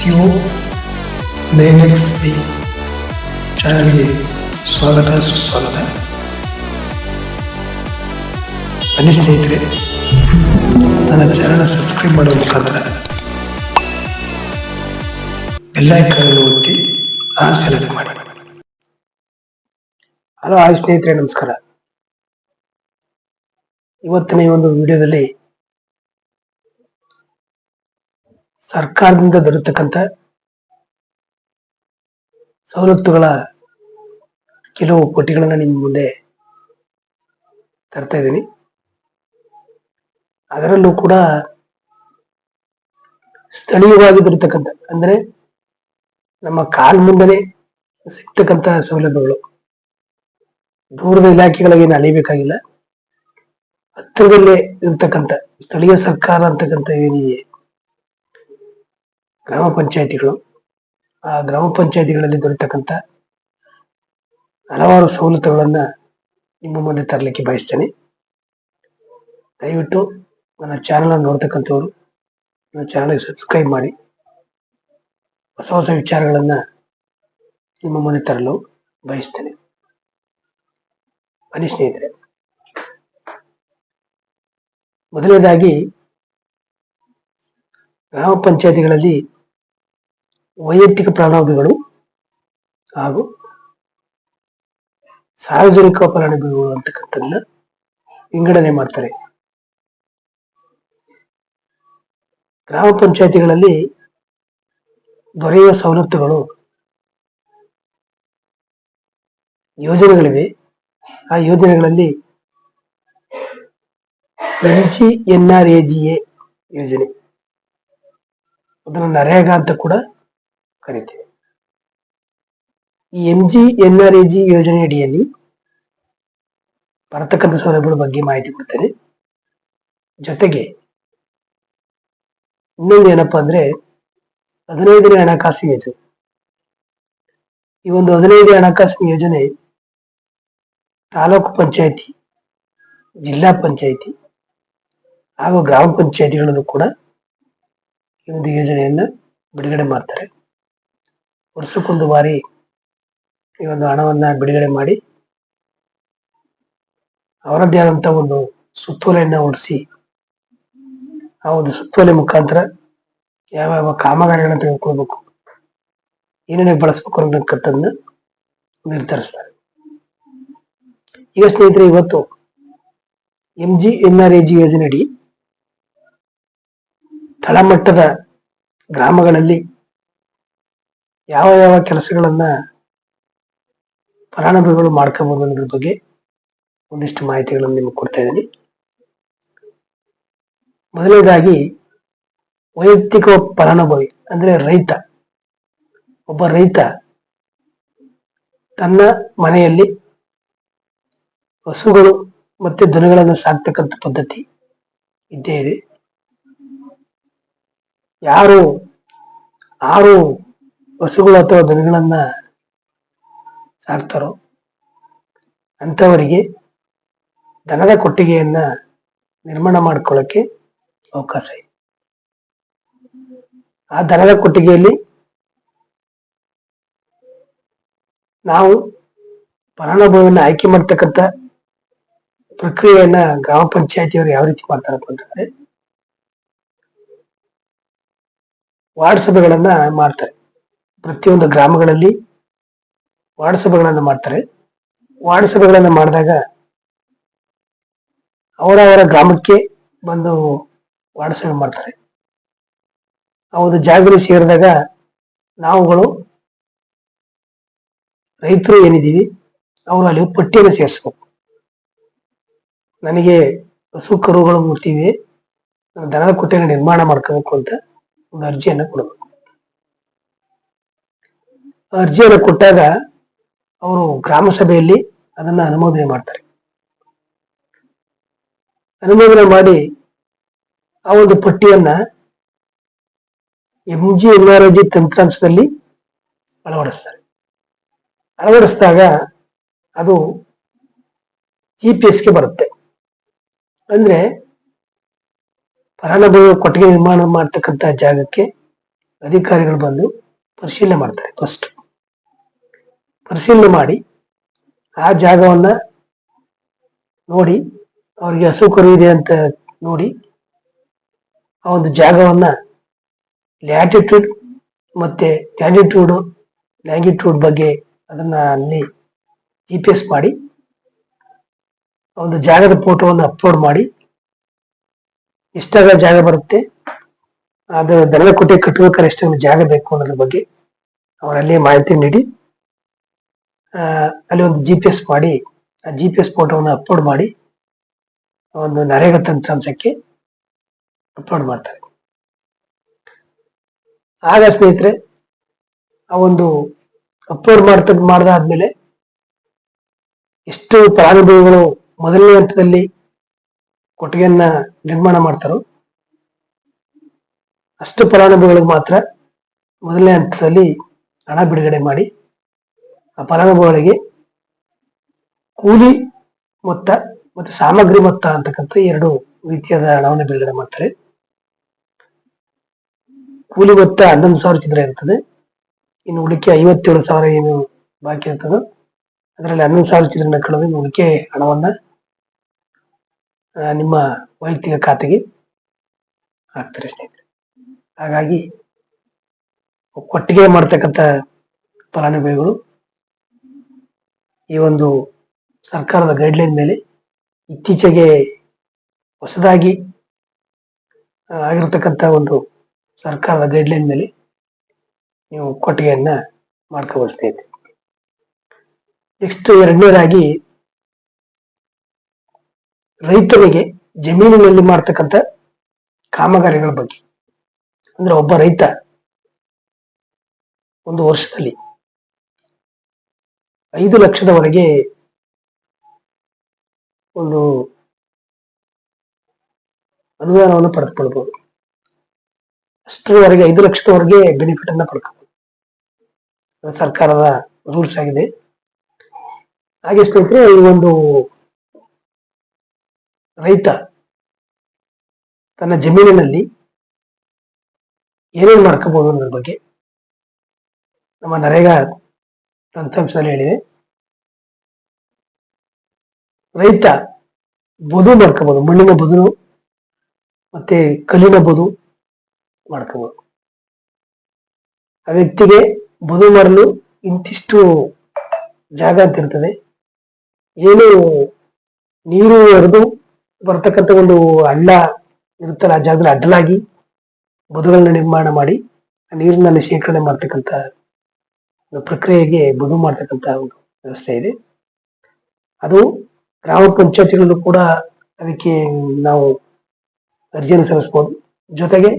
CO nine X B ಚಾನಲ್ಗೆ ಸ್ವಾಗತ, ಸುಸ್ವಾಗತ. ಬನ್ನಿ ಸ್ನೇಹಿತರೆ, ನನ್ನ ಚಾನಲ್ ಸಬ್ಸ್ಕ್ರೈಬ್ ಮಾಡುವ ಮುಖಾಂತರ ಬೆಲ್ಲೈಕನ್ನು ಒತ್ತಿ ಆ ಸೆಲೆಕ್ಟ್ ಮಾಡಿ. ಹಲೋ, ಹಾಯ್ ಸ್ನೇಹಿತರೆ, ನಮಸ್ಕಾರ. ಇವತ್ತಿನ ಈ ಒಂದು ವಿಡಿಯೋದಲ್ಲಿ ಸರ್ಕಾರದಿಂದ ದೊರೆತಕ್ಕಂಥ ಸವಲತ್ತುಗಳ ಕೆಲವು ಪಟ್ಟಿಗಳನ್ನ ನಿಮ್ಮ ಮುಂದೆ ತರ್ತಾ ಇದ್ದೀನಿ. ಅದರಲ್ಲೂ ಕೂಡ ಸ್ಥಳೀಯವಾಗಿ ದೊರೆತಕ್ಕಂಥ ಅಂದ್ರೆ ನಮ್ಮ ಕಾಲ್ ಮುಂದನೆ ಸಿಗ್ತಕ್ಕಂಥ ಸೌಲಭ್ಯಗಳು. ದೂರದ ಇಲಾಖೆಗಳಿಗೇನು ಅಲಿಬೇಕಾಗಿಲ್ಲ ಹತ್ತಿರದಲ್ಲೇ ಇರ್ತಕ್ಕಂಥ, ಸ್ಥಳೀಯ ಸರ್ಕಾರ ಅಂತಕ್ಕಂಥ ಏನಿದೆ ಗ್ರಾಮ ಪಂಚಾಯಿತಿಗಳು, ಆ ಗ್ರಾಮ ಪಂಚಾಯತಿಗಳಲ್ಲಿ ದೊರೆತಕ್ಕಂಥ ಹಲವಾರು ಸವಲತ್ತುಗಳನ್ನ ನಿಮ್ಮ ಮುಂದೆ ತರಲಿಕ್ಕೆ ಬಯಸ್ತೇನೆ. ದಯವಿಟ್ಟು ನನ್ನ ಚಾನಲ್ ನೋಡ್ತಕ್ಕಂಥವ್ರು, ನನ್ನ ಚಾನಲ್ಗೆ ಸಬ್ಸ್ಕ್ರೈಬ್ ಮಾಡಿ. ಹೊಸ ಹೊಸ ವಿಚಾರಗಳನ್ನ ನಿಮ್ಮ ಮುಂದೆ ತರಲು ಬಯಸ್ತೇನೆ. ಬನ್ನಿ ಸ್ನೇಹಿತರೆ. ಮೊದಲನೇದಾಗಿ, ಗ್ರಾಮ ಪಂಚಾಯತಿಗಳಲ್ಲಿ ವೈಯಕ್ತಿಕ ಫಲಾನುಭವಿಗಳು ಹಾಗೂ ಸಾರ್ವಜನಿಕ ಫಲಾನುಭವಿಗಳು ಅಂತಕ್ಕಂಥದ್ದನ್ನ ವಿಂಗಡಣೆ ಮಾಡ್ತಾರೆ. ಗ್ರಾಮ ಪಂಚಾಯತಿಗಳಲ್ಲಿ ದೊರೆಯುವ ಸವಲತ್ತುಗಳು ಯೋಜನೆಗಳಿವೆ. ಆ ಯೋಜನೆಗಳಲ್ಲಿ N G N R A G A ಯೋಜನೆ. ಅದನ್ನು ನರೇಗಾ ಅಂತ ಕೂಡ ಕರಿತೀವಿ. ಈ M G N R A G ಯೋಜನೆ ಬರತಕ್ಕಂಥ ಸೌಲಭ್ಯಗಳ ಬಗ್ಗೆ ಮಾಹಿತಿ ಕೊಡ್ತೇನೆ. ಜೊತೆಗೆ ಇನ್ನೊಂದು ಏನಪ್ಪಾ ಅಂದ್ರೆ ಹದಿನೈದನೇ ಹಣಕಾಸು ಯೋಜನೆ. ಈ ಒಂದು ಹದಿನೈದನೇ ಹಣಕಾಸಿನ ಯೋಜನೆ ತಾಲೂಕು ಪಂಚಾಯತಿ, ಜಿಲ್ಲಾ ಪಂಚಾಯತಿ ಹಾಗೂ ಗ್ರಾಮ ಪಂಚಾಯತಿಗಳಲ್ಲೂ ಕೂಡ ಈ ಒಂದು ಯೋಜನೆಯನ್ನ ಬಿಡುಗಡೆ ಮಾಡ್ತಾರೆ. ವರ್ಷಕ್ಕೊಂದು ಬಾರಿ ಈ ಒಂದು ಹಣವನ್ನ ಬಿಡುಗಡೆ ಮಾಡಿ ಅವರದ್ದೇ ಆದಂತ ಒಂದು ಸುತ್ತೋಲೆಯನ್ನ ಹೊಡಿಸಿ ಆ ಒಂದು ಸುತ್ತೋಲೆ ಮುಖಾಂತರ ಯಾವ ಯಾವ ಕಾಮಗಾರಿಗಳನ್ನ ತೆಗೆದುಕೊಳ್ಬೇಕು, ಏನೇನೇ ಬಳಸ್ಬೇಕು ಅನ್ನತಕ್ಕಂಥದ್ದನ್ನ ನಿರ್ಧರಿಸ್ತಾರೆ. ಈಗ ಸ್ನೇಹಿತರೆ, ಇವತ್ತು M G N R A G ಯೋಜನೆಯಡಿ ತಳಮಟ್ಟದ ಗ್ರಾಮಗಳಲ್ಲಿ ಯಾವ ಯಾವ ಕೆಲಸಗಳನ್ನ ಫಲಾನುಭವಿಗಳು ಮಾಡ್ಕೋಬಹುದು ಅನ್ನೋದ್ರ ಬಗ್ಗೆ ಒಂದಿಷ್ಟು ಮಾಹಿತಿಗಳನ್ನು ನಿಮಗೆ ಕೊಡ್ತಾ ಇದ್ದೀನಿ. ಮೊದಲನೇದಾಗಿ, ವೈಯಕ್ತಿಕ ಫಲಾನುಭವಿ ಅಂದ್ರೆ ರೈತ. ಒಬ್ಬ ರೈತ ತನ್ನ ಮನೆಯಲ್ಲಿ ಹಸುಗಳು ಮತ್ತೆ ದನಗಳನ್ನು ಸಾಕ್ತಕ್ಕಂಥ ಪದ್ಧತಿ ಇದ್ದೇ ಇದೆ. ಯಾರು ಆರು ಹಸುಗಳು ಅಥವಾ ದನಗಳನ್ನ ಸಾಕ್ತಾರೋ ಅಂಥವರಿಗೆ ದನದ ಕೊಟ್ಟಿಗೆಯನ್ನ ನಿರ್ಮಾಣ ಮಾಡ್ಕೊಳ್ಳಕ್ಕೆ ಅವಕಾಶ ಇದೆ. ಆ ದನದ ಕೊಟ್ಟಿಗೆಯಲ್ಲಿ ನಾವು ಫಲಾನುಭವಿಯನ್ನ ಆಯ್ಕೆ ಮಾಡ್ತಕ್ಕಂಥ ಪ್ರಕ್ರಿಯೆಯನ್ನ ಗ್ರಾಮ ಪಂಚಾಯತಿಯವರು ಯಾವ ರೀತಿ ಮಾಡ್ತಾರಪ್ಪ ಅಂತಂದ್ರೆ ವಾರ್ಡ್ ಸಭೆಗಳನ್ನ ಮಾಡ್ತಾರೆ. ಪ್ರತಿಯೊಂದು ಗ್ರಾಮಗಳಲ್ಲಿ ವಾರ್ಡ್ ಸಭೆಗಳನ್ನು ಮಾಡ್ತಾರೆ. ವಾರ್ಡ್ ಸಭೆಗಳನ್ನು ಮಾಡಿದಾಗ ಅವರವರ ಗ್ರಾಮಕ್ಕೆ ಬಂದು ವಾರ್ಡ್ ಸಭೆ ಮಾಡ್ತಾರೆ. ಆ ಒಂದು ಸೇರಿದಾಗ ನಾವುಗಳು ರೈತರು ಏನಿದ್ದೀವಿ, ಅವರು ಅಲ್ಲಿ ಪಟ್ಟಿಯನ್ನು ಸೇರಿಸ್ಬೇಕು. ನನಗೆ ಹಸು ಕರುಗಳು ಮುಟ್ಟಿವೆ ದನದ ಕೊಟ್ಟೆಯನ್ನು ನಿರ್ಮಾಣ ಮಾಡ್ಕೋಬೇಕು ಅಂತ ಒಂದು ಅರ್ಜಿಯನ್ನು ಕೊಡಬೇಕು. ಅರ್ಜಿಯನ್ನು ಕೊಟ್ಟಾಗ ಅವರು ಗ್ರಾಮ ಸಭೆಯಲ್ಲಿ ಅದನ್ನ ಅನುಮೋದನೆ ಮಾಡ್ತಾರೆ. ಅನುಮೋದನೆ ಮಾಡಿ ಆ ಒಂದು ಪಟ್ಟಿಯನ್ನ M G N R G ತಂತ್ರಾಂಶದಲ್ಲಿ ಅಳವಡಿಸ್ತಾರೆ. ಅಳವಡಿಸಿದಾಗ ಅದು ಜಿ ಪಿ ಎಸ್ಗೆ ಬರುತ್ತೆ. ಅಂದ್ರೆ ಫಲಾನುಭವಿ ಕೊಟ್ಟಿಗೆ ನಿರ್ಮಾಣ ಮಾಡ್ತಕ್ಕಂಥ ಜಾಗಕ್ಕೆ ಅಧಿಕಾರಿಗಳು ಬಂದು ಪರಿಶೀಲನೆ ಮಾಡ್ತಾರೆ ಫಸ್ಟ್ ಪರಿಶೀಲನೆ ಮಾಡಿ ಆ ಜಾಗವನ್ನ ನೋಡಿ ಅವ್ರಿಗೆ ಹಸು ಕರು ಇದೆ ಅಂತ ನೋಡಿ ಆ ಒಂದು ಜಾಗವನ್ನ ಲ್ಯಾಟಿಟ್ಯೂಡ್ ಮತ್ತೆ ಟ್ಯಾನಿಟ್ಯೂಡ್ ಲ್ಯಾಂಗಿಟ್ಯೂಡ್ ಬಗ್ಗೆ ಅದನ್ನ ಅಲ್ಲಿ ಜಿ ಪಿ ಎಸ್ ಮಾಡಿ ಒಂದು ಜಾಗದ ಫೋಟೋವನ್ನು ಅಪ್ಲೋಡ್ ಮಾಡಿ ಎಷ್ಟಾಗ ಜಾಗ ಬರುತ್ತೆ ಅದು ದನದ ಕೋಟೆ ಕಟ್ಟಬೇಕಾದ್ರೆ ಎಷ್ಟೊಂದು ಜಾಗ ಬೇಕು ಅನ್ನೋದ್ರ ಬಗ್ಗೆ ಅವರಲ್ಲಿ ಮಾಹಿತಿ ನೀಡಿ. ಅಲ್ಲಿ ಒಂದು ಜಿ ಪಿ ಎಸ್ ಮಾಡಿ, ಆ ಜಿ ಪಿ ಎಸ್ ಫೋಟೋವನ್ನು ಅಪ್ಲೋಡ್ ಮಾಡಿ, ಒಂದು ನರೇಗ ತಂತ್ರಾಂಶಕ್ಕೆ ಅಪ್ಲೋಡ್ ಮಾಡ್ತಾರೆ. ಆಗ ಸ್ನೇಹಿತರೆ, ಆ ಒಂದು ಅಪ್ಲೋಡ್ ಮಾಡ್ತ ಮಾಡ್ದಾದ್ಮೇಲೆ ಎಷ್ಟು ಫಲಾನುಭವಿಗಳು ಮೊದಲನೇ ಹಂತದಲ್ಲಿ ಕೊಟ್ಟಿಗೆಯನ್ನ ನಿರ್ಮಾಣ ಮಾಡ್ತಾರೋ, ಅಷ್ಟು ಫಲಾನುಭವಿಗಳಿಗೆ ಮಾತ್ರ ಮೊದಲನೇ ಹಂತದಲ್ಲಿ ಹಣ ಬಿಡುಗಡೆ ಮಾಡಿ ಫಲಾನುಭವಿಗಳಿಗೆ ಕೂಲಿ ಮೊತ್ತ ಮತ್ತು ಸಾಮಗ್ರಿ ಮೊತ್ತ ಅಂತಕ್ಕಂಥ ಎರಡು ರೀತಿಯಾದ ಹಣವನ್ನು ಬಿಡುಗಡೆ ಮಾಡ್ತಾರೆ. ಕೂಲಿ ಮೊತ್ತ ಹನ್ನೊಂದು ಸಾವಿರ ಚಿತ್ರ ಇರ್ತದೆ. ಇನ್ನು ಉಳಿಕೆ ಐವತ್ತೇಳು ಸಾವಿರ ಏನು ಬಾಕಿ ಇರ್ತದೆ, ಅದರಲ್ಲಿ ಹನ್ನೊಂದು ಸಾವಿರ ಚಿತ್ರನ ಕಳೆದು ಉಳಿಕೆ ಹಣವನ್ನ ನಿಮ್ಮ ವೈಯಕ್ತಿಕ ಖಾತೆಗೆ ಹಾಕ್ತಾರೆ ಸ್ನೇಹಿತರೆ ಹಾಗಾಗಿ ಕೊಟ್ಟಿಗೆ ಮಾಡ್ತಕ್ಕಂಥ ಫಲಾನುಭವಿಗಳು ಈ ಒಂದು ಸರ್ಕಾರದ ಗೈಡ್ಲೈನ್ ಮೇಲೆ ಇತ್ತೀಚೆಗೆ ಹೊಸದಾಗಿ ಆಗಿರ್ತಕ್ಕಂಥ ಒಂದು ಸರ್ಕಾರದ ಗೈಡ್ಲೈನ್ ಮೇಲೆ ನೀವು ಕೊಟ್ಟಿಗೆಯನ್ನ ಮಾಡ್ಕೋಬಲ್ಸ್ತಾ ಇದ್ದೆ ನೆಕ್ಸ್ಟ್ ಎರಡನೇದಾಗಿ ರೈತನಿಗೆ ಜಮೀನಿನಲ್ಲಿ ಮಾಡ್ತಕ್ಕಂಥ ಕಾಮಗಾರಿಗಳ ಬಗ್ಗೆ. ಅಂದ್ರೆ ಒಬ್ಬ ರೈತ ಒಂದು ವರ್ಷದಲ್ಲಿ ಐದು ಲಕ್ಷದವರೆಗೆ ಒಂದು ಅನುದಾನವನ್ನು ಪಡೆದುಕೊಳ್ಬಹುದು ಅಷ್ಟರವರೆಗೆ ಐದು ಲಕ್ಷದವರೆಗೆ ಬೆನಿಫಿಟ್ ಅನ್ನ ಪಡ್ಕೋಬಹುದು ಸರ್ಕಾರದ ರೂಲ್ಸ್ ಆಗಿದೆ. ಹಾಗೆ ಸ್ನೇಹಿತರೆ, ಈ ಒಂದು ರೈತ ತನ್ನ ಜಮೀನಿನಲ್ಲಿ ಏನೇನು ಮಾಡ್ಕೋಬಹುದು ಅನ್ನೋದ್ರ ಬಗ್ಗೆ ನಮ್ಮ ನರೇಗಾ ತಂತ್ರಾಂಶದಲ್ಲಿ ಹೇಳಿದೆ. ರೈತ ಬದು ಮಾಡ್ಕೋಬಹುದು ಮಣ್ಣಿನ ಬದುನು ಮತ್ತೆ ಕಲ್ಲಿನ ಬದು ಮಾಡ್ಕೋಬಹುದು ಆ ವ್ಯಕ್ತಿಗೆ ಬದು ಮಾಡಲು ಇಂತಿಷ್ಟು ಜಾಗ ಅಂತ ಇರ್ತದೆ. ಏನು ನೀರು ಹರಿದು ಬರ್ತಕ್ಕಂಥ ಒಂದು ಅಡ್ಡ ಇರುತ್ತಲ್ಲ ಆ ಜಾಗದಲ್ಲಿ ಅಡ್ಡಲಾಗಿ ಬದುಗಳನ್ನ ನಿರ್ಮಾಣ ಮಾಡಿ, ಆ ನೀರಿನಲ್ಲಿ ಶೇಖರಣೆ ಮಾಡ್ತಕ್ಕಂಥ ಪ್ರಕ್ರಿಯೆಗೆ ಬದು ಮಾಡ್ತಕ್ಕಂತ ಒಂದು ವ್ಯವಸ್ಥೆ ಇದೆ. ಅದು ಗ್ರಾಮ ಪಂಚಾಯತಿಗಳಲ್ಲೂ ಕೂಡ ಅದಕ್ಕೆ ನಾವು ಅರ್ಜಿಯನ್ನು ಸಲ್ಲಿಸಬಹುದು ಜೊತೆಗೆ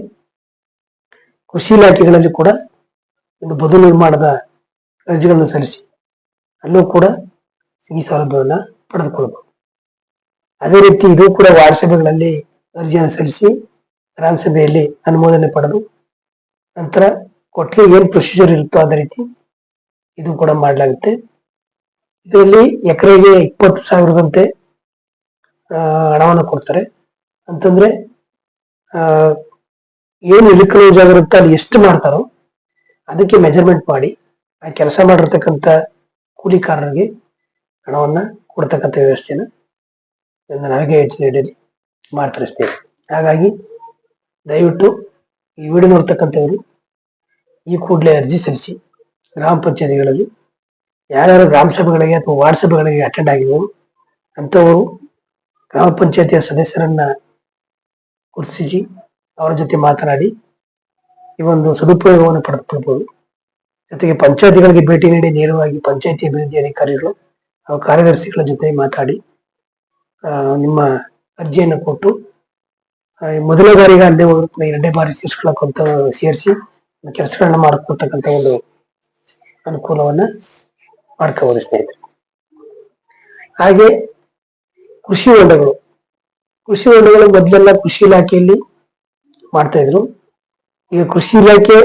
ಕೃಷಿ ಇಲಾಖೆಗಳಲ್ಲಿ ಕೂಡ ಒಂದು ಬದು ನಿರ್ಮಾಣದ ಅರ್ಜಿಗಳನ್ನು ಸಲ್ಲಿಸಿ ಅಲ್ಲೂ ಕೂಡ ಈ ಸೌಲಭ್ಯವನ್ನ ಪಡೆದುಕೊಳ್ಳಬಹುದು ಅದೇ ರೀತಿ ಇದು ಕೂಡ ವಾರ್ಡ್ ಸಭೆಗಳಲ್ಲಿ ಅರ್ಜಿಯನ್ನು ಸಲ್ಲಿಸಿ ಗ್ರಾಮ ಸಭೆಯಲ್ಲಿ ಅನುಮೋದನೆ ಪಡೆದು ನಂತರ ಕೊಟ್ಟಿಗೆ ಏನ್ ಪ್ರೊಸೀಜರ್ ಇರುತ್ತೋ ಅದೇ ರೀತಿ ಇದು ಕೂಡ ಮಾಡಲಾಗುತ್ತೆ. ಇದರಲ್ಲಿ ಎಕರೆಗೆ ಇಪ್ಪತ್ತು ಸಾವಿರದಂತೆ ಹಣವನ್ನು ಕೊಡ್ತಾರೆ. ಅಂತಂದ್ರೆ ಏನು ಇಳುಕಲು ಜಾಗ ಆಗಿರುತ್ತೆ ಅಲ್ಲಿ ಎಷ್ಟು ಮಾಡ್ತಾರೋ ಅದಕ್ಕೆ ಮೆಜರ್ಮೆಂಟ್ ಮಾಡಿ, ಆ ಕೆಲಸ ಮಾಡಿರ್ತಕ್ಕಂಥ ಕೂಲಿಕಾರರಿಗೆ ಹಣವನ್ನ ಕೊಡ್ತಕ್ಕಂಥ ವ್ಯವಸ್ಥೆನ ಯೋಜನೆಯಲ್ಲಿ ಮಾಡ್ತಾರೆ ಸ್ನೇಹಿತರೆ ಹಾಗಾಗಿ ದಯವಿಟ್ಟು ಈ ವಿಡಿಯೋ ನೋಡ್ತಕ್ಕಂಥವ್ರು ಈ ಕೂಡಲೇ ಅರ್ಜಿ ಸಲ್ಲಿಸಿ. ಗ್ರಾಮ ಪಂಚಾಯತಿಗಳಲ್ಲಿ ಯಾರ್ಯಾರು ಗ್ರಾಮ ಸಭೆಗಳಿಗೆ ಅಥವಾ ವಾರ್ಡ್ ಸಭೆಗಳಿಗೆ ಅಟೆಂಡ್ ಆಗಿರುವರು ಅಂಥವರು ಗ್ರಾಮ ಪಂಚಾಯತಿಯ ಸದಸ್ಯರನ್ನ ಗುರುತಿಸಿ ಅವರ ಜೊತೆ ಮಾತನಾಡಿ ಈ ಒಂದು ಸದುಪಯೋಗವನ್ನು ಪಡೆದುಕೊಳ್ಬಹುದು ಜೊತೆಗೆ ಪಂಚಾಯತಿಗಳಿಗೆ ಭೇಟಿ ನೀಡಿ ನೇರವಾಗಿ ಪಂಚಾಯತಿ ಅಭಿವೃದ್ಧಿ ಅಧಿಕಾರಿಗಳು ಹಾಗೂ ಕಾರ್ಯದರ್ಶಿಗಳ ಜೊತೆ ಮಾತಾಡಿ ನಿಮ್ಮ ಅರ್ಜಿಯನ್ನು ಕೊಟ್ಟು ಮೊದಲ ಬಾರಿಗೆ ಅಲ್ಲೇ ಎರಡನೇ ಬಾರಿ ಸೇರಿಸ್ಕೊಳ್ಳೋಕ್ಕಂತ ಸೇರಿಸಿ ಕೆಲಸಗಳನ್ನ ಮಾಡ್ಕೊಳ್ತಕ್ಕಂಥ ಒಂದು ಅನುಕೂಲವನ್ನ ಮಾಡ್ಕೋಬಹುದು ಸ್ನೇಹಿತರೆ. ಹಾಗೆ ಕೃಷಿ ಹೊಂಡಗಳು. ಕೃಷಿ ಹೊಂಡಗಳು ಮೊದಲೆಲ್ಲ ಕೃಷಿ ಇಲಾಖೆಯಲ್ಲಿ ಮಾಡ್ತಾ ಇದ್ರು. ಈಗ ಕೃಷಿ ಇಲಾಖೆ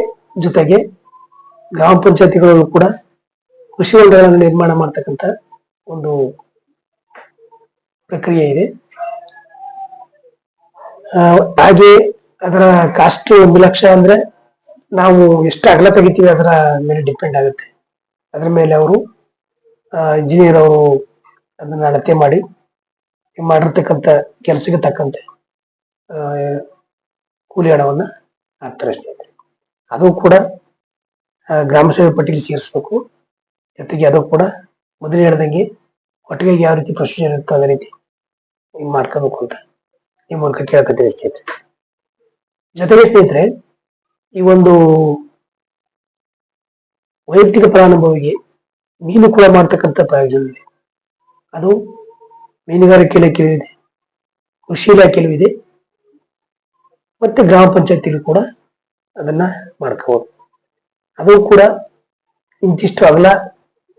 ಜೊತೆಗೆ ಗ್ರಾಮ ಪಂಚಾಯತಿಗಳಲ್ಲೂ ಕೂಡ ಕೃಷಿ ಹೊಂಡಗಳನ್ನು ನಿರ್ಮಾಣ ಮಾಡ್ತಕ್ಕಂತ ಒಂದು ಪ್ರಕ್ರಿಯೆ ಇದೆ. ಹಾಗೆ ಅದರ ಕಾಸ್ಟ್ ಒಂದು ಲಕ್ಷ ಅಂದ್ರೆ ನಾವು ಎಷ್ಟು ಅಗಲ ತೆಗಿತೀವಿ ಅದರ ಮೇಲೆ ಡಿಪೆಂಡ್ ಆಗುತ್ತೆ. ಅದರ ಮೇಲೆ ಅವರು ಇಂಜಿನಿಯರ್ ಅವರು ಅದನ್ನ ಅಳತೆ ಮಾಡಿ, ಮಾಡಿರ್ತಕ್ಕಂಥ ಕೆಲಸಕ್ಕೆ ತಕ್ಕಂತೆ ಕೂಲಿ ಹಣವನ್ನ ಹಾಕ್ತಾರೆ ಸ್ನೇಹಿತರೆ ಅದು ಕೂಡ ಗ್ರಾಮ ಸೇವೆ ಪಟ್ಟಿಗೆ ಸೇರಿಸ್ಬೇಕು. ಜೊತೆಗೆ ಅದು ಕೂಡ ಮೊದಲು ಹೇಳ್ದಂಗೆ ಒಟ್ಟಿಗೆ ಯಾವ ರೀತಿ ಪ್ರೊಸೀಜರ್ ಇರುತ್ತೋ ಅದೇ ರೀತಿ ಮಾಡ್ಕೋಬೇಕು ಅಂತ ಈ ಮೂಲಕ ಕೇಳ್ಕೊತೀನಿ ಸ್ನೇಹಿತರೆ. ಜೊತೆಗೆ ಸ್ನೇಹಿತರೆ ಈ ಒಂದು ವೈಯಕ್ತಿಕ ಫಲಾನುಭವಿಗೆ ಮೀನು ಕೂಡ ಮಾಡ್ತಕ್ಕಂಥ ಪ್ರಯೋಜನ ಇದೆ ಅದು ಮೀನುಗಾರಿಕೆ ಇಲಾಖೆಯೂ ಇದೆ ಕೃಷಿ ಇಲಾಖೆಯಲ್ಲೂ ಇದೆ ಮತ್ತೆ ಗ್ರಾಮ ಪಂಚಾಯತಿಗೂ ಕೂಡ ಅದನ್ನ ಮಾಡ್ಕೋಬಹುದು ಅದು ಕೂಡ ಇಂತಿಷ್ಟು ಅಗಲ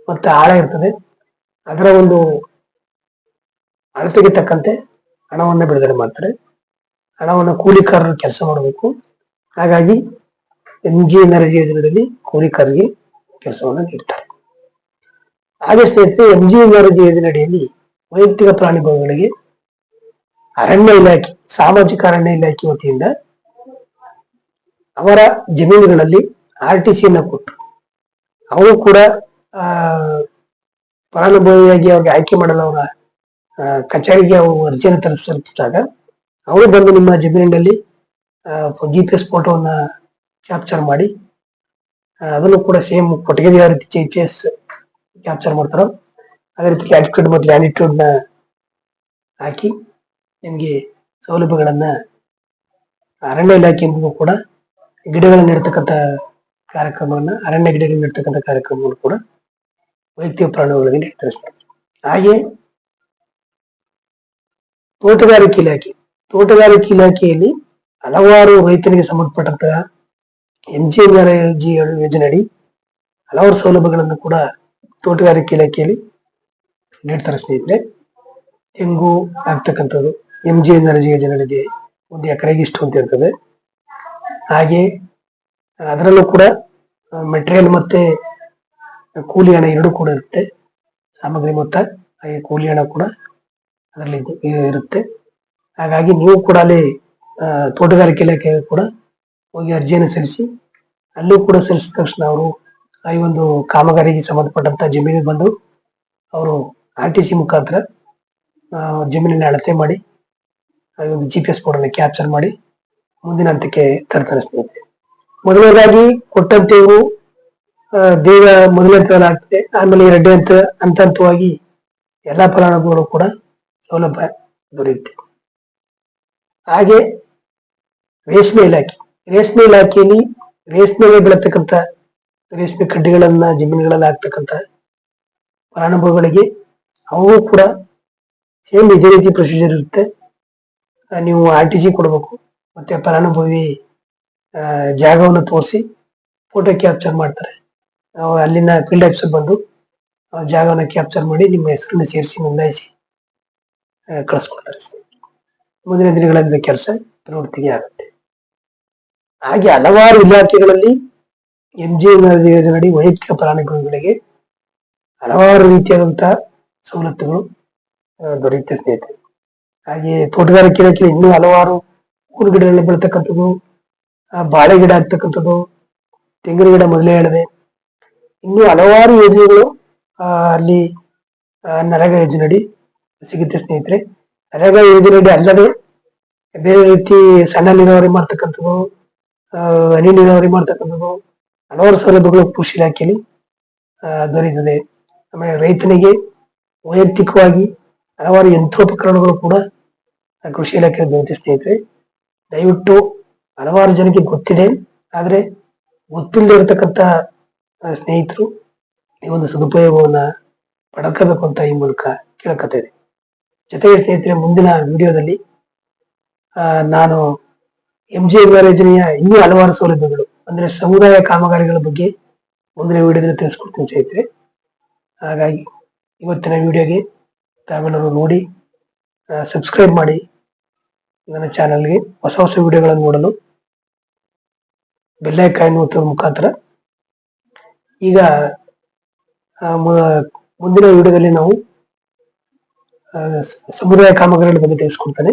ಮತ್ತೆ ಆಳ ಇರ್ತದೆ. ಅದರ ಒಂದು ಅಳತೆಗೆ ತಕ್ಕಂತೆ ಹಣವನ್ನ ಬಿಡುಗಡೆ ಮಾಡ್ತಾರೆ. ಹಣವನ್ನು ಕೂಲಿಕಾರರು ಕೆಲಸ ಮಾಡಬೇಕು. ಹಾಗಾಗಿ ಎಂ ಜಿ ಎನರ್ಜಿ ಯೋಜನೆಯಲ್ಲಿ ಕೂಲಿಕಾರರಿಗೆ ಕೆಲಸವನ್ನು ನೀಡ್ತಾರೆ. ಹಾಗೆ ಸ್ನೇಹಿತರೆ ಎಂ ಜಿ ಎನರ್ಜಿ ಯೋಜನೆಯಡಿಯಲ್ಲಿ ವೈಯಕ್ತಿಕ ವೈಯಕ್ತಿಕ ಪ್ರಾಣಿಭವಗಳಿಗೆ ಅರಣ್ಯ ಇಲಾಖೆ, ಸಾಮಾಜಿಕ ಅರಣ್ಯ ಇಲಾಖೆ ವತಿಯಿಂದ ಅವರ ಜಮೀನುಗಳಲ್ಲಿ ಆರ್ ಟಿ ಸಿಯನ್ನು ಕೊಟ್ಟು ಅವರು ಕೂಡ, ಆ, ಫಲಾನುಭವಿಯಾಗಿ ಅವ್ರಿಗೆ ಆಯ್ಕೆ ಮಾಡಲು ಅವರ ಕಚೇರಿಗೆ ಅವರು ಅರ್ಜಿಯನ್ನು ತಲುಪಿಸಿದಾಗ ಅವರು ಬಂದು ನಿಮ್ಮ ಜಮೀನಿನಲ್ಲಿ ಜಿ ಪಿ ಎಸ್ ಫೋಟೋವನ್ನ ಕ್ಯಾಪ್ಚರ್ ಮಾಡಿ ಅದನ್ನು ಕೂಡ ಸೇಮ್ ಕೊಟ್ಟಿಗೆ ಯಾವ ರೀತಿ ಜಿ ಪಿ ಎಸ್ ಕ್ಯಾಪ್ಚರ್ ಮಾಡ್ತಾರೋ, ಅದೇ ರೀತಿ ಆಟಿಟ್ಯೂಡ್ ಮತ್ತು ಲ್ಯಾನಿಟ್ಯೂಡ್ನ ಹಾಕಿ ನಿಮಗೆ ಸೌಲಭ್ಯಗಳನ್ನ ಅರಣ್ಯ ಇಲಾಖೆಯಿಂದ ಕೂಡ ಗಿಡಗಳನ್ನ ಇರ್ತಕ್ಕಂಥ ಕಾರ್ಯಕ್ರಮವನ್ನ, ಅರಣ್ಯ ಗಿಡಗಳನ್ನ ಇರ್ತಕ್ಕಂಥ ಕಾರ್ಯಕ್ರಮವನ್ನು ಕೂಡ ವೈಯಕ್ತಿಕ ಪ್ರಾಣಿಗಳಿಗೆ ನಿರ್ಧರಿಸ್ತಾರೆ ಹಾಗೆ ತೋಟಗಾರಿಕೆ ಇಲಾಖೆ, ತೋಟಗಾರಿಕೆ ಇಲಾಖೆಯಲ್ಲಿ ಹಲವಾರು ರೈತರಿಗೆ ಸಂಬಂಧಪಟ್ಟಂತಹ ಎಂ ಜಿ ಜಿ ಯೋಜನೆ ಅಡಿ ಹಲವಾರು ಸೌಲಭ್ಯಗಳನ್ನು ಕೂಡ ತೋಟಗಾರಿಕೆ ಇಲಾಖೆಯಲ್ಲಿ ನೀಡ್ತಾರೆ ಸ್ನೇಹಿತರೆ. ತೆಂಗು ಆಗ್ತಕ್ಕಂಥದ್ದು ಎಂ ಜಿ ಎನರ್ಜಿ ಯೋಜನೆಗಳಿಗೆ ಒಂದು ಎಕರೆಗೆ ಇಷ್ಟು ಅಂತ ಇರ್ತದೆ ಹಾಗೆ ಅದರಲ್ಲೂ ಕೂಡ ಮೆಟೀರಿಯಲ್ ಮತ್ತೆ ಕೂಲಿ ಹಣ ಎರಡೂ ಕೂಡ ಇರುತ್ತೆ. ಸಾಮಗ್ರಿ ಮೊತ್ತ, ಹಾಗೆ ಕೂಲಿ ಹಣ ಕೂಡ ಅದರಲ್ಲಿ ಇರುತ್ತೆ. ಹಾಗಾಗಿ ನೀವು ಕೂಡ ಅಲ್ಲಿ ತೋಟಗಾರಿಕೆ ಇಲಾಖೆ ಕೂಡ ಹೋಗಿ ಅರ್ಜಿಯನ್ನು ಸಲ್ಲಿಸಿ ಅಲ್ಲೂ ಕೂಡ ಸಲ್ಲಿಸಿದ ತಕ್ಷಣ ಅವರು ಈ ಒಂದು ಕಾಮಗಾರಿಗೆ ಸಂಬಂಧಪಟ್ಟಂತ ಜಮೀನಿಗೆ ಬಂದು ಅವರು ಆರ್ ಟಿ ಸಿ ಮುಖಾಂತರ ಜಮೀನಿನ ಅಳತೆ ಮಾಡಿ ಆ ಒಂದು ಜಿ ಪಿ ಎಸ್ ಬೋರ್ಡನ್ನು ಕ್ಯಾಪ್ಚರ್ ಮಾಡಿ ಮುಂದಿನ ಹಂತಕ್ಕೆ ತರ್ತಾರೆ ಸ್ನೇಹಿತರೆ ಮೊದಲನೇದಾಗಿ ಕೊಟ್ಟಂತೆ ಇವರು ಆ, ಬೇಗ ಮೊದಲನೇ ಹಂತ ಆಗ್ತದೆ ಆಮೇಲೆ ಎರಡನೇ ಹಂತ ಹಂತ ಹಂತವಾಗಿ ಎಲ್ಲಾ ಫಲಾನುಭವಿಗಳು ಕೂಡ ಸೌಲಭ್ಯ ದೊರೆಯುತ್ತೆ. ಹಾಗೆ ರೇಷ್ಮೆ ಇಲಾಖೆ. ರೇಷ್ಮೆ ಇಲಾಖೆಯಲ್ಲಿ ರೇಷ್ಮೆಗೆ ಬೆಳತಕ್ಕಂಥ, ರೇಷ್ಮೆ ಕಡ್ಡಿಗಳನ್ನ ಜಮೀನುಗಳಲ್ಲಿ ಹಾಕ್ತಕ್ಕಂತ ಫಲಾನುಭವಿಗಳಿಗೆ ಅವು ಕೂಡ ಸೇಮ್ ಇದೇ ರೀತಿ ಪ್ರೊಸೀಜರ್ ಇರುತ್ತೆ. ನೀವು ಆರ್ ಟಿ ಸಿ ಕೊಡಬೇಕು, ಮತ್ತೆ ಫಲಾನುಭವಿ ಜಾಗವನ್ನು ತೋರಿಸಿ ಫೋಟೋ ಕ್ಯಾಪ್ಚರ್ ಮಾಡ್ತಾರೆ. ಅಲ್ಲಿನ ಫೀಲ್ಡ್ ಆಫೀಸರ್ ಬಂದು ಜಾಗವನ್ನು ಕ್ಯಾಪ್ಚರ್ ಮಾಡಿ ನಿಮ್ಮ ಹೆಸರನ್ನು ಸೇರಿಸಿ, ನೋಂದಾಯಿಸಿ ಕಳಿಸ್ಕೊಡ್ತಾರೆ. ಮುಂದಿನ ದಿನಗಳಲ್ಲಿ ಕೆಲಸ ಪ್ರವೃತ್ತಿಗೆ ಆಗುತ್ತೆ ಹಾಗೆ ಹಲವಾರು ಇಲಾಖೆಗಳಲ್ಲಿ ಎಂ ಜಿ ಯೋಜನೆಯಡಿ ವೈಯಕ್ತಿಕ ಫಲಾನುಭವಿಗಳಿಗೆ ಹಲವಾರು ರೀತಿಯಾದಂತಹ ಸವಲತ್ತುಗಳು ದೊರೆಯುತ್ತೆ ಸ್ನೇಹಿತರೆ. ಹಾಗೆ ತೋಟಗಾರಿಕೆ ಇಲಾಖೆ ಇನ್ನೂ ಹಲವಾರು ಹೂವಿನ ಗಿಡಗಳಲ್ಲಿ ಬೆಳತಕ್ಕಂಥದ್ದು ಬಾಳೆ ಗಿಡ ಆಗ್ತಕ್ಕಂಥದ್ದು, ತೆಂಗಿನ ಗಿಡ ಮೊದಲೇ ಹೇಳಿದೆ. ಇನ್ನೂ ಹಲವಾರು ಯೋಜನೆಗಳು ಅಲ್ಲಿ ನರಗ ಯೋಜನೆಯಡಿ ಸಿಗುತ್ತೆ ಸ್ನೇಹಿತರೆ. ನರೇಗಾ ಯೋಜನೆಯಡಿ ಅಲ್ಲದೆ ಬೇರೆ ರೀತಿ ಸಣ್ಣ ನೀರಾವರಿ ಮಾಡ್ತಕ್ಕಂಥದ್ದು ಹನಿ ನೀರಾವರಿ ಮಾಡ್ತಕ್ಕಂಥದ್ದು ಹಲವಾರು ಸೌಲಭ್ಯಗಳು ಕೃಷಿ ಇಲಾಖೆಯಲ್ಲಿ ದೊರೆಯುತ್ತದೆ. ಆಮೇಲೆ ರೈತನಿಗೆ ವೈಯಕ್ತಿಕವಾಗಿ ಹಲವಾರು ಯಂತ್ರೋಪಕರಣಗಳು ಕೂಡ ಕೃಷಿ ಇಲಾಖೆ ದೊರೆಯುತ್ತೆ ಸ್ನೇಹಿತರೆ. ದಯವಿಟ್ಟು ಹಲವಾರು ಜನಕ್ಕೆ ಗೊತ್ತಿದೆ, ಆದರೆ ಗೊತ್ತಿಲ್ಲದೆ ಇರತಕ್ಕಂತ ಸ್ನೇಹಿತರು ಈ ಒಂದು ಸದುಪಯೋಗವನ್ನು ಪಡ್ಕೋಬೇಕು ಅಂತ ಈ ಮೂಲಕ ಕೇಳಕತ್ತಿದೆ ಜೊತೆಗೆ ಸ್ನೇಹಿತರೆ, ಮುಂದಿನ ವಿಡಿಯೋದಲ್ಲಿ ನಾನು ಎಂ ಜಿ ಯೋಜನೆಯ ಇನ್ನೂ ಹಲವಾರು ಸೌಲಭ್ಯಗಳು, ಅಂದ್ರೆ ಸಮುದಾಯ ಕಾಮಗಾರಿಗಳ ಬಗ್ಗೆ ಮುಂದಿನ ವಿಡಿಯೋದಲ್ಲಿ ತಿಳಿಸ್ಕೊಡ್ತೀನಿ ಸ್ನೇಹಿತರೆ. ಹಾಗಾಗಿ ಇವತ್ತಿನ ವಿಡಿಯೋಗೆ ತಾವೆಲ್ಲರೂ ನೋಡಿ ಸಬ್ಸ್ಕ್ರೈಬ್ ಮಾಡಿ, ನನ್ನ ಚಾನಲ್ಗೆ ಹೊಸ ಹೊಸ ವಿಡಿಯೋಗಳನ್ನು ನೋಡಲು ಬೆಲ್ಲೈಕಾಯಿ ಒತ್ತುವ ಮುಖಾಂತರ. ಈಗ ಮುಂದಿನ ವಿಡಿಯೋದಲ್ಲಿ ನಾವು ಸಮುದಾಯ ಕಾಮಗಾರಿಗಳ ಬಗ್ಗೆ ತಿಳಿಸ್ಕೊಡ್ತೇನೆ.